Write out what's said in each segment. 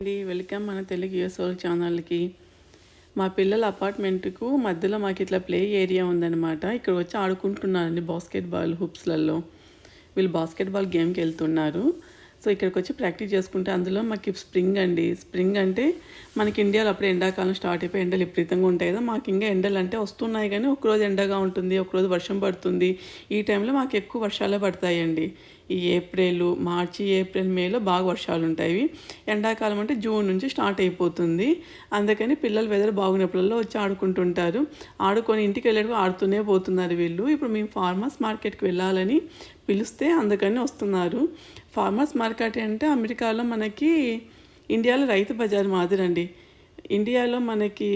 అండి. వెల్కమ్ మన తెలుగు యూఎస్ఓ ఛానల్కి. మా పిల్లల అపార్ట్మెంట్కు మధ్యలో మాకు ఇట్లా ప్లే ఏరియా ఉందన్నమాట. ఇక్కడ వచ్చి ఆడుకుంటున్నారండి బాస్కెట్బాల్ హుప్స్లలో. వీళ్ళు బాస్కెట్బాల్ గేమ్కి వెళ్తున్నారు. సో ఇక్కడికి వచ్చి ప్రాక్టీస్ చేసుకుంటే అందులో మాకు స్ప్రింగ్ అండి. స్ప్రింగ్ అంటే మనకి ఇండియాలో అప్పుడు ఎండాకాలం స్టార్ట్ అయిపోయి ఎండలు విపరీతంగా ఉంటాయి కదా. మాకు ఇంకా ఎండలు అంటే వస్తున్నాయి కానీ ఒకరోజు ఎండగా ఉంటుంది ఒకరోజు వర్షం పడుతుంది. ఈ టైంలో మాకు ఎక్కువ వర్షాలే పడతాయండి. ఈ ఏప్రిల్ మార్చి ఏప్రిల్ మేలో బాగా వర్షాలు ఉంటాయి ఎండాకాలం అంటే జూన్ నుంచి స్టార్ట్ అయిపోతుంది. అందుకని పిల్లలు వెదర్ బాగున్నప్పుడల్లో వచ్చి ఆడుకుంటుంటారు. ఆడుకొని ఇంటికి వెళ్ళేటప్పుడు ఆడుతూనే పోతున్నారు వీళ్ళు. ఇప్పుడు మేము ఫార్మర్స్ మార్కెట్కి వెళ్ళాలని పిలిస్తే అందుకని వస్తున్నారు. ఫార్మర్స్ మార్కెట్ అంటే అమెరికాలో మనకి ఇండియాలో రైతు బజార్ మాదిరండి. ఇండియాలో మనకి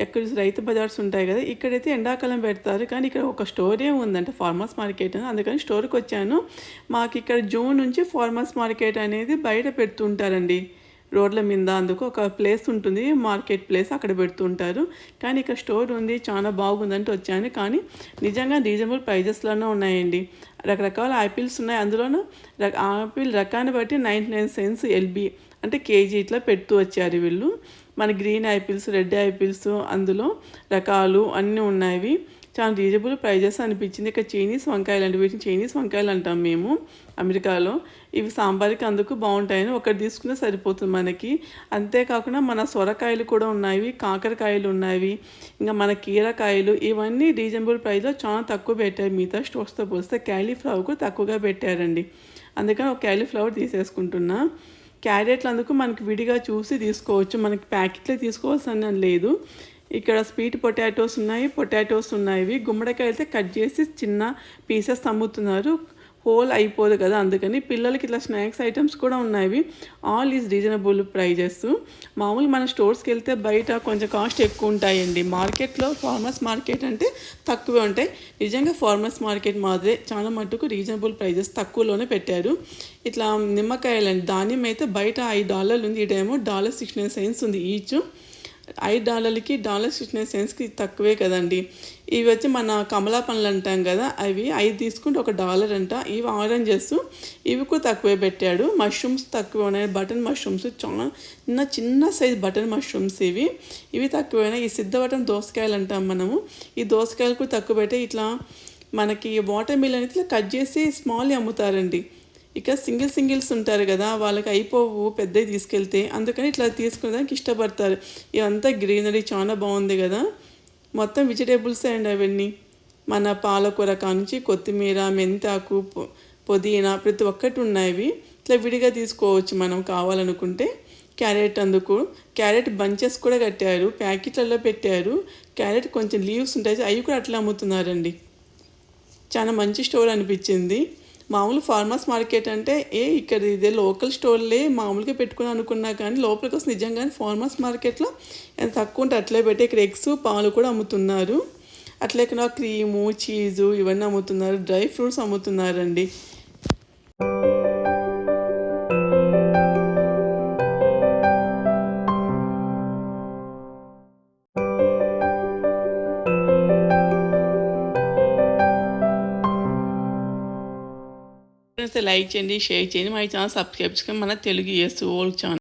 ఎక్కడ రైతు బజార్స్ ఉంటాయి కదా ఇక్కడైతే ఎండాకాలం పెడతారు. కానీ ఇక్కడ ఒక స్టోరే ఉందంటే ఫార్మర్స్ మార్కెట్ అని. అందుకని స్టోర్కి వచ్చాను. మాకు ఇక్కడ జూన్ నుంచి ఫార్మర్స్ మార్కెట్ అనేది బయట పెడుతుంటారండి. రోడ్ల మీద అందుకు ఒక ప్లేస్ ఉంటుంది మార్కెట్ ప్లేస్ అక్కడ పెడుతుంటారు. కానీ ఇక్కడ స్టోర్ ఉంది చాలా బాగుందంటే వచ్చాను. కానీ నిజంగా రీజనబుల్ ప్రైజెస్లోనే ఉన్నాయండి. రకరకాల యాపిల్స్ ఉన్నాయి. అందులోనూ ఆపిల్ రకాన్ని బట్టి నైంటీ నైన్ సెన్స్ ఎల్బీ అంటే కేజీ ఇట్లా పెడుతూ వచ్చారు వీళ్ళు. మన గ్రీన్ యాపిల్స్ రెడ్ యాపిల్స్ అందులో రకాలు అన్నీ ఉన్నాయి చాలా రీజనబుల్ ప్రైజెస్ అనిపించింది. ఇక్కడ చైనీస్ వంకాయలు అంటే వీటిని చైనీస్ వంకాయలు అంటాం మేము అమెరికాలో. ఇవి సాంబార్కి అందుకు బాగుంటాయని ఒకటి తీసుకునే సరిపోతుంది మనకి. అంతేకాకుండా మన సొరకాయలు కూడా ఉన్నాయి కాకరకాయలు ఉన్నాయి ఇంకా మన కీరకాయలు ఇవన్నీ రీజనబుల్ ప్రైస్లో చాలా తక్కువ పెట్టారు. మిగతా స్టోర్స్తో పోస్తే క్యాలీఫ్లవర్ కూడా తక్కువగా పెట్టారండి. అందుకని ఒక క్యాలీఫ్లవర్ తీసేసుకుంటున్నా. క్యారెట్లు అందుకు మనకి విడిగా చూసి తీసుకోవచ్చు. మనకి ప్యాకెట్లో తీసుకోవాల్సిన లేదు. ఇక్కడ స్వీట్ పొటాటోస్ ఉన్నాయి పొటాటోస్ ఉన్నాయి. గుమ్మడికాయ అయితే కట్ చేసి చిన్న పీసెస్ అమ్ముతున్నారు. హోల్ అయిపోదు కదా అందుకని పిల్లలకి ఇట్లా స్నాక్స్ ఐటమ్స్ కూడా ఉన్నాయి ఆల్ ఈజ్ రీజనబుల్ ప్రైజెస్. మామూలు మన స్టోర్స్కి వెళ్తే బయట కొంచెం కాస్ట్ ఎక్కువ ఉంటాయండి. మార్కెట్లో ఫార్మర్స్ మార్కెట్ అంటే తక్కువే ఉంటాయి. నిజంగా ఫార్మర్స్ మార్కెట్ మాదిరే చాలా మటుకు రీజనబుల్ ప్రైజెస్ తక్కువలోనే పెట్టారు. ఇట్లా నిమ్మకాయలండి ధాన్యం అయితే బయట ఐదు డాలర్లు ఉంది ఈ డాలర్ సిక్స్టీ నైన్ సెన్స్ ఉంది ఈచ్. ఐదు డాలర్లకి డాలర్ సిక్స్టీ సెన్స్కి తక్కువే కదండి. ఇవి వచ్చి మన కమలా పండ్లు అంటాం కదా అవి ఐదు తీసుకుంటే ఒక డాలర్ అంట. ఇవి ఆరెంజెస్ ఇవి కూడా తక్కువే పెట్టాడు. మష్రూమ్స్ తక్కువ ఉన్నాయి. బటన్ మష్రూమ్స్ చాలా చిన్న చిన్న సైజ్ బటన్ మష్రూమ్స్ ఇవి. ఇవి తక్కువైనా ఈ సిద్ధ బటన్ దోసకాయలు అంటాం మనము. ఈ దోసకాయలు కూడా తక్కువ పెట్టే ఇట్లా మనకి వాటర్ మిల్ అనేది ఇట్లా కట్ చేసి స్మాల్ అమ్ముతారండి. ఇక సింగిల్ సింగిల్స్ ఉంటారు కదా వాళ్ళకి అయిపోవు పెద్దవి తీసుకెళ్తే అందుకని ఇట్లా తీసుకునేదానికి ఇష్టపడతారు. ఇవంతా గ్రీనరీ చాలా బాగుంది కదా. మొత్తం వెజిటేబుల్స్ అండి అవన్నీ. మన పాలకూర కానుంచి కొత్తిమీర మెంతాకు పుదీనా ప్రతి ఒక్కటి ఉన్నాయి ఇట్లా విడిగా తీసుకోవచ్చు మనం కావాలనుకుంటే. క్యారెట్ అందుకు క్యారెట్ బంచెస్ కూడా కట్టారు ప్యాకెట్లలో పెట్టారు. క్యారెట్ కొంచెం లీవ్స్ ఉంటాయి అవి కూడా అట్లా అమ్ముతున్నారండి. చాలా మంచి స్టోర్ అనిపించింది. మామూలు ఫార్మర్స్ మార్కెట్ అంటే ఏ ఇక్కడ ఇదే లోకల్ స్టోర్లే మామూలుగా పెట్టుకుని అనుకున్నా కానీ లోపలికి వస్తే నిజంగానే ఫార్మర్స్ మార్కెట్లో ఎంత తక్కువ ఉంటే అట్లే పెట్టి ఇక్కడ ఎగ్స్ పాలు కూడా అమ్ముతున్నారు. అట్లే ఇక్కడ క్రీము చీజు ఇవన్నీ అమ్ముతున్నారు. డ్రై ఫ్రూట్స్ అమ్ముతున్నారండి. లైక్ చేయండి షేర్ చేయండి. మా ఛానల్ సబ్స్క్రైబ్ చేసుకొని మన తెలుగు చేస్తూ ఓల్డ్ ఛానల్